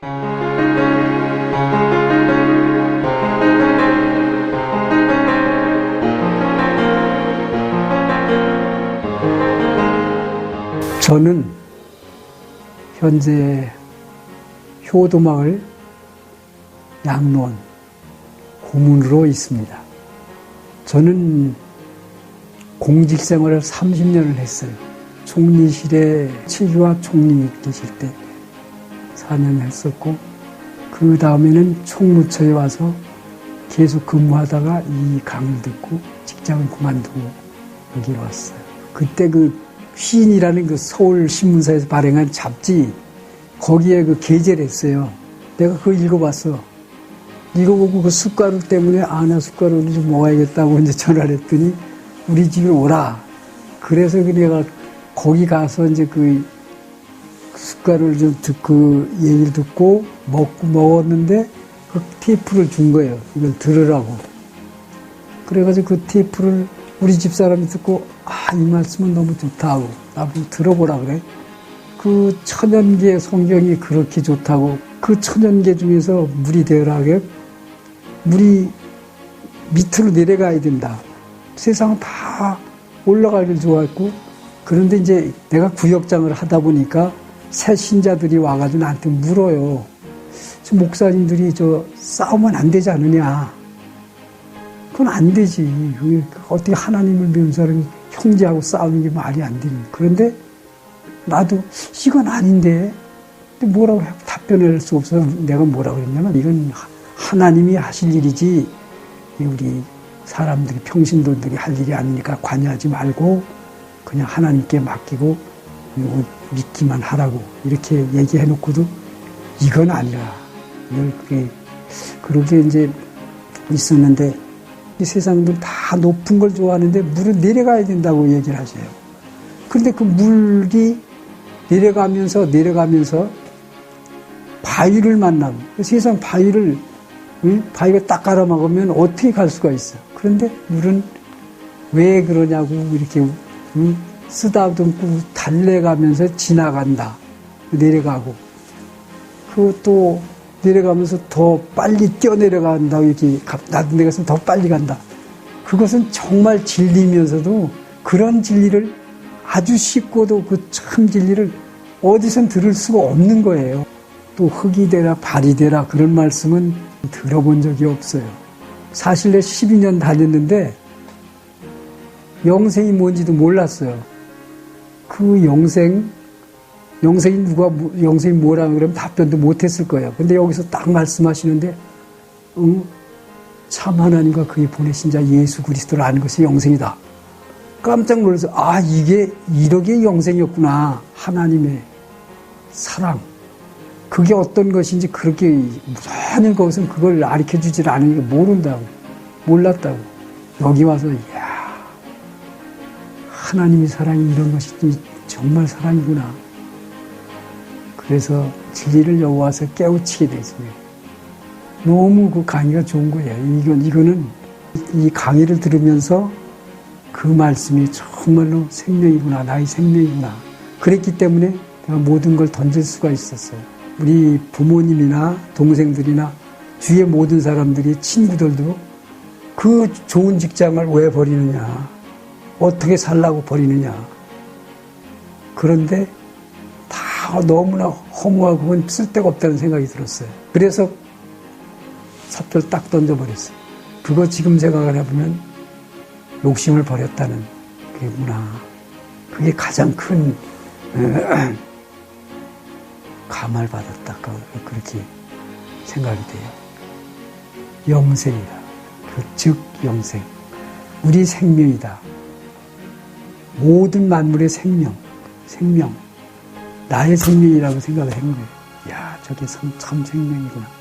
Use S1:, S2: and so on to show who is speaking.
S1: 저는 현재 효도마을 양로원 고문으로 있습니다. 저는 공직 생활을 30년을 했어요. 총리실에 최규하 총리 계실 때 4년 했었고, 그 다음에는 총무처에 와서 계속 근무하다가 이 강을 듣고 직장을 그만두고 여기 왔어요. 그때 그 휘인이라는 그 서울 신문사에서 발행한 잡지 거기에 그 게재를 했어요. 내가 그거 읽어봤어. 읽어보고 그 숟가루 때문에 아, 나 숟가루를 좀 먹어야겠다고 이제 전화를 했더니 우리 집에 오라. 그래서 그 내가 거기 가서 이제 그 숟가루를 좀 듣고 그 얘기를 듣고 먹고 먹었는데 그 테이프를 준 거예요. 이걸 들으라고. 그래가지고 그 테이프를 우리 집 사람이 듣고 아, 이 말씀은 너무 좋다고 나보고 들어보라 그래. 그 천연계 성경이 그렇게 좋다고 그 천연계 중에서 물이 되어라게 물이 밑으로 내려가야 된다. 세상은 다 올라가길 좋아했고 그런데 이제 내가 구역장을 하다 보니까 새 신자들이 와가지고 나한테 물어요. 저 목사님들이 저 싸우면 안 되지 않느냐. 그건 안 되지. 어떻게 하나님을 믿는 사람이 형제하고 싸우는 게 말이 안 되니. 그런데 나도 이건 아닌데 뭐라고 답변을 할수 없어서 내가 뭐라고 그랬냐면 이건 하나님이 하실 일이지 우리 사람들이 평신도들이 할 일이 아니니까 관여하지 말고 그냥 하나님께 맡기고 믿기만 하라고 이렇게 얘기해 놓고도 이건 아니라 그게 그렇게 이제 있었는데 이 세상들 다 높은 걸 좋아하는데 물은 내려가야 된다고 얘기를 하세요. 그런데 그 물이 내려가면서 내려가면서 바위를 만나고 그 세상 바위를 바위가 딱 깔아먹으면 어떻게 갈 수가 있어. 그런데 물은 왜 그러냐고 이렇게 쓰다듬고 달래가면서 지나간다. 내려가고. 그것도 내려가면서 더 빨리 뛰어내려간다고 이렇게 낮은 데 가서 더 빨리 간다. 그것은 정말 진리면서도 그런 진리를 아주 쉽고도 그 참 진리를 어디선 들을 수가 없는 거예요. 또 흙이 되라 발이 되라 그런 말씀은 들어본 적이 없어요. 사실 내 12년 다녔는데 영생이 뭔지도 몰랐어요. 그 영생, 영생이 누가, 영생이 뭐라 그러면 답변도 못했을 거예요. 근데 여기서 딱 말씀하시는데, 응, 참 하나님과 그의 보내신 자 예수 그리스도를 아는 것이 영생이다. 깜짝 놀라서, 아, 이게, 이러게 영생이었구나. 하나님의 사랑. 그게 어떤 것인지 그렇게 전혀 거기서 그걸 가르쳐 주질 않으니까 모른다고. 몰랐다고. 여기 와서, 이야, 하나님의 사랑이 이런 것이 정말 사랑이구나. 그래서 진리를 여기 와서 깨우치게 됐습니다. 너무 그 강의가 좋은 거예요. 이건, 이거는 이 강의를 들으면서 그 말씀이 정말로 생명이구나, 나의 생명이구나. 그랬기 때문에 내가 모든 걸 던질 수가 있었어요. 우리 부모님이나 동생들이나 주위의 모든 사람들이 친구들도 그 좋은 직장을 왜 버리느냐. 어떻게 살라고 버리느냐. 그런데 다 너무나 허무하고 그건 쓸데가 없다는 생각이 들었어요. 그래서 사표를 딱 던져버렸어요. 그거 지금 생각을 해보면 욕심을 버렸다는 게구나. 그게 가장 큰 감화를 받았다. 그렇게 생각이 돼요. 영생이다. 그 즉 영생. 우리 생명이다. 모든 만물의 생명, 생명, 나의 생명이라고 생각을 한 거예요. 야, 저게 참, 참 생명이구나.